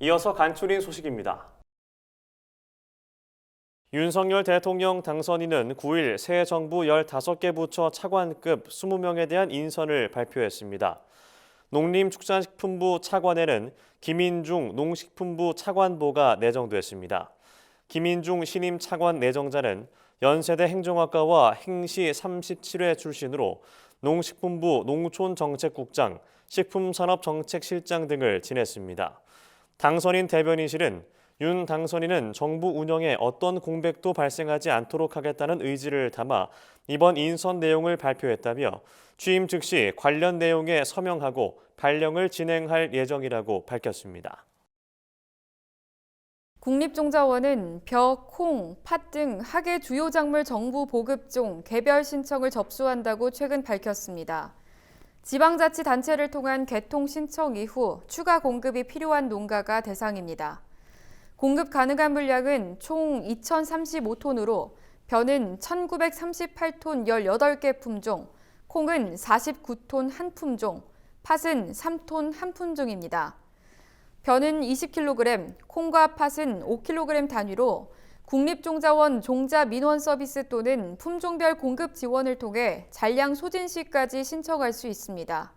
이어서 간추린 소식입니다. 윤석열 대통령 당선인은 9일 새 정부 15개 부처 차관급 20명에 대한 인선을 발표했습니다. 농림축산식품부 차관에는 김인중 농식품부 차관보가 내정됐습니다. 김인중 신임 차관 내정자는 연세대 행정학과와 행시 37회 출신으로 농식품부 농촌정책국장, 식품산업정책실장 등을 지냈습니다. 당선인 대변인실은 윤 당선인은 정부 운영에 어떤 공백도 발생하지 않도록 하겠다는 의지를 담아 이번 인선 내용을 발표했다며 취임 즉시 관련 내용에 서명하고 발령을 진행할 예정이라고 밝혔습니다. 국립종자원은 벼, 콩, 팥 등 학예 주요 작물 정부 보급종 개별 신청을 접수한다고 최근 밝혔습니다. 지방자치단체를 통한 개통 신청 이후 추가 공급이 필요한 농가가 대상입니다. 공급 가능한 물량은 총 2,035톤으로 벼는 1,938톤 18개 품종, 콩은 49톤 한 품종, 팥은 3톤 한 품종입니다. 벼는 20kg, 콩과 팥은 5kg 단위로 국립종자원 종자 민원 서비스 또는 품종별 공급 지원을 통해 잔량 소진 시까지 신청할 수 있습니다.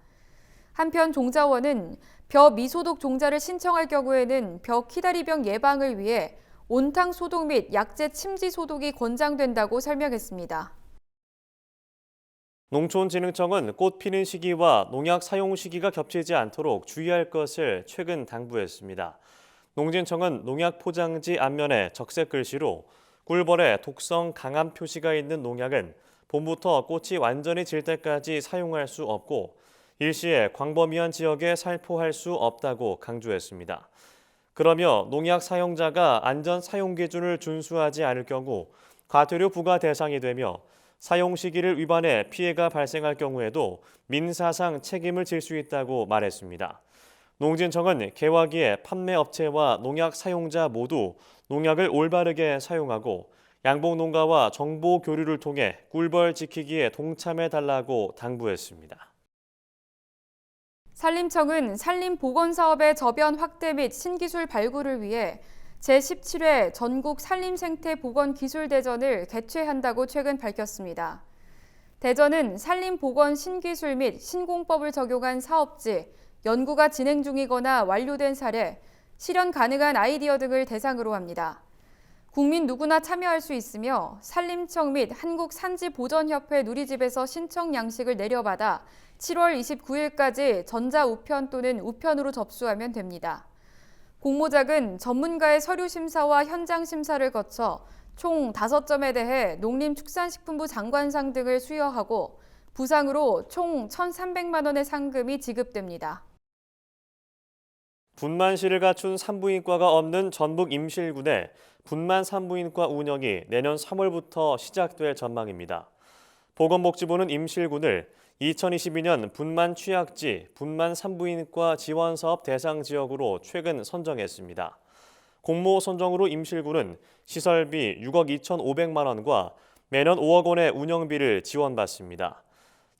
한편 종자원은 벼 미소독 종자를 신청할 경우에는 벼 키다리병 예방을 위해 온탕 소독 및 약제 침지 소독이 권장된다고 설명했습니다. 농촌진흥청은 꽃 피는 시기와 농약 사용 시기가 겹치지 않도록 주의할 것을 최근 당부했습니다. 농진청은 농약 포장지 앞면에 적색 글씨로 꿀벌에 독성 강함 표시가 있는 농약은 봄부터 꽃이 완전히 질 때까지 사용할 수 없고 일시에 광범위한 지역에 살포할 수 없다고 강조했습니다. 그러며 농약 사용자가 안전 사용 기준을 준수하지 않을 경우 과태료 부과 대상이 되며 사용 시기를 위반해 피해가 발생할 경우에도 민사상 책임을 질 수 있다고 말했습니다. 농진청은 개화기에 판매 업체와 농약 사용자 모두 농약을 올바르게 사용하고 양봉 농가와 정보 교류를 통해 꿀벌 지키기에 동참해 달라고 당부했습니다. 산림청은 산림 보건 사업의 저변 확대 및 신기술 발굴을 위해 제17회 전국 산림 생태 보건 기술 대전을 개최한다고 최근 밝혔습니다. 대전은 산림 보건 신기술 및 신공법을 적용한 사업지, 연구가 진행 중이거나 완료된 사례, 실현 가능한 아이디어 등을 대상으로 합니다. 국민 누구나 참여할 수 있으며 산림청 및 한국산지보전협회 누리집에서 신청 양식을 내려받아 7월 29일까지 전자우편 또는 우편으로 접수하면 됩니다. 공모작은 전문가의 서류 심사와 현장 심사를 거쳐 총 5점에 대해 농림축산식품부 장관상 등을 수여하고 부상으로 총 1,300만 원의 상금이 지급됩니다. 분만실을 갖춘 산부인과가 없는 전북 임실군에 분만 산부인과 운영이 내년 3월부터 시작될 전망입니다. 보건복지부는 임실군을 2022년 분만 취약지 분만 산부인과 지원 사업 대상 지역으로 최근 선정했습니다. 공모 선정으로 임실군은 시설비 6억 2,500만 원과 매년 5억 원의 운영비를 지원받습니다.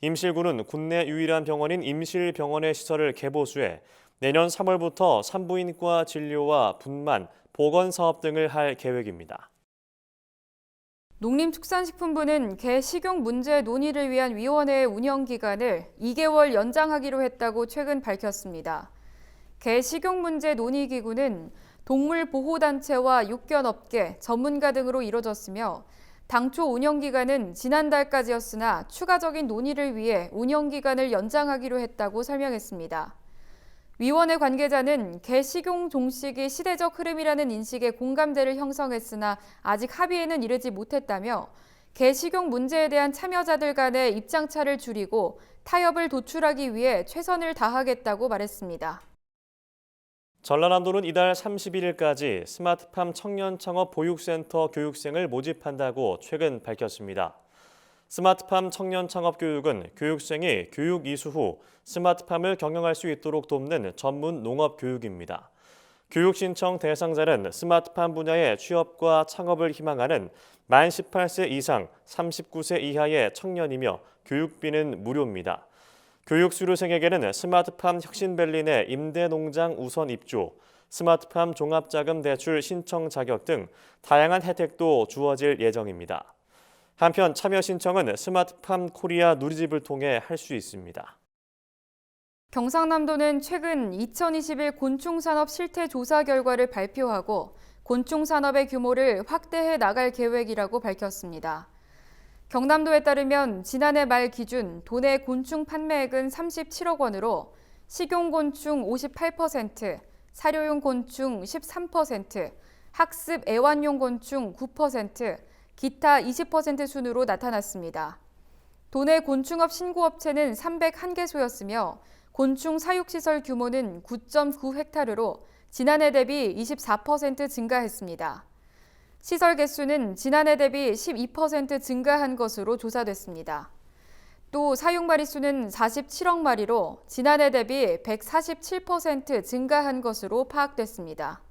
임실군은 국내 유일한 병원인 임실병원의 시설을 개보수해 내년 3월부터 산부인과 진료와 분만, 보건 사업 등을 할 계획입니다. 농림축산식품부는 개 식용 문제 논의를 위한 위원회의 운영 기간을 2개월 연장하기로 했다고 최근 밝혔습니다. 개 식용 문제 논의 기구는 동물 보호 단체와 육견업계, 전문가 등으로 이뤄졌으며 당초 운영 기간은 지난달까지였으나 추가적인 논의를 위해 운영 기간을 연장하기로 했다고 설명했습니다. 위원회 관계자는 개 식용 종식이 시대적 흐름이라는 인식에 공감대를 형성했으나 아직 합의에는 이르지 못했다며 개 식용 문제에 대한 참여자들 간의 입장차를 줄이고 타협을 도출하기 위해 최선을 다하겠다고 말했습니다. 전라남도는 이달 31일까지 스마트팜 청년 창업 보육센터 교육생을 모집한다고 최근 밝혔습니다. 스마트팜 청년 창업 교육은 교육생이 교육 이수 후 스마트팜을 경영할 수 있도록 돕는 전문 농업 교육입니다. 교육 신청 대상자는 스마트팜 분야의 취업과 창업을 희망하는 만 18세 이상 39세 이하의 청년이며 교육비는 무료입니다. 교육 수료생에게는 스마트팜 내 임대농장 우선 입주, 스마트팜 종합자금 대출 신청 자격 등 다양한 혜택도 주어질 예정입니다. 한편 참여 신청은 스마트팜 코리아 누리집을 통해 할 수 있습니다. 경상남도는 최근 2021 곤충산업 실태 조사 결과를 발표하고 곤충산업의 규모를 확대해 나갈 계획이라고 밝혔습니다. 경남도에 따르면 지난해 말 기준 도내 곤충 판매액은 37억 원으로 식용곤충 58%, 사료용 곤충 13%, 학습 애완용 곤충 9%, 기타 20% 순으로 나타났습니다. 도내 곤충업 신고업체는 301개소였으며 곤충 사육시설 규모는 9.9헥타르로 지난해 대비 24% 증가했습니다. 시설 개수는 지난해 대비 12% 증가한 것으로 조사됐습니다. 또 사육 마리수는 47억 마리로 지난해 대비 147% 증가한 것으로 파악됐습니다.